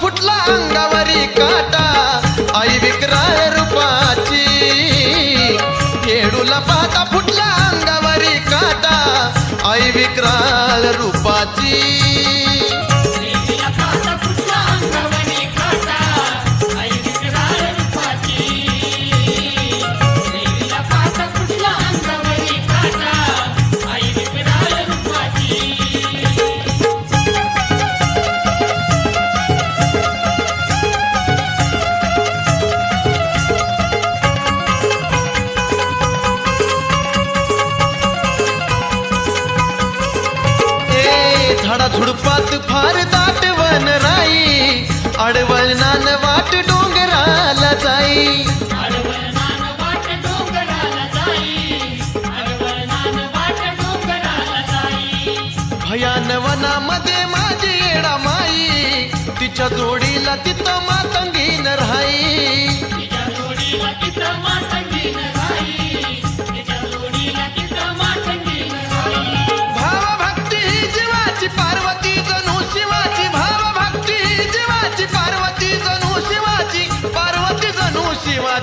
फुटला अंगावरी काटा. आई विक्राय रूपाची. खेळूला पाहता फुटला अंगावरी काटा. आई विक्राळ रूपाची. आता झुडपात फार दाट वन राई आडवळ नान वाट डोंगराला जाई वाट डोंगराला जाई. भयान वनामध्ये माझी येडा माई तिच्या जोडीला तिथं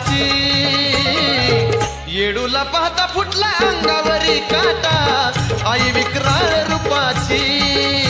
शिवाची येडूला पाहता फुटला अंगावरी काटा आई विक्राळ रूपाची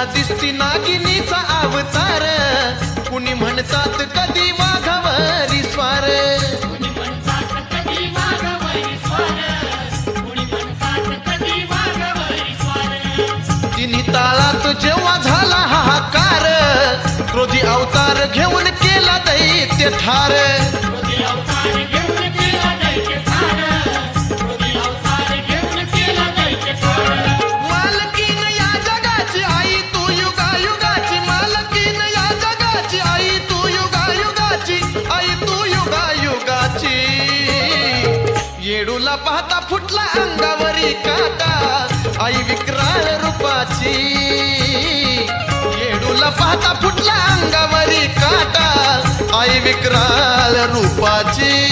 कुणाला दिसती नागिनीचा अवतार. कुणी म्हणतात कधी वाघावरी स्वार. तिन्ही ताळात जेव्हा झाला हाहाकार क्रोधी अवतार घेऊन केला दैत्य ठार. पाहता फुटला अंगावरी काटा. आई विक्राळ रूपाची. येडूला पाहता फुटला अंगावरी काटा. आई विक्राळ रूपाची.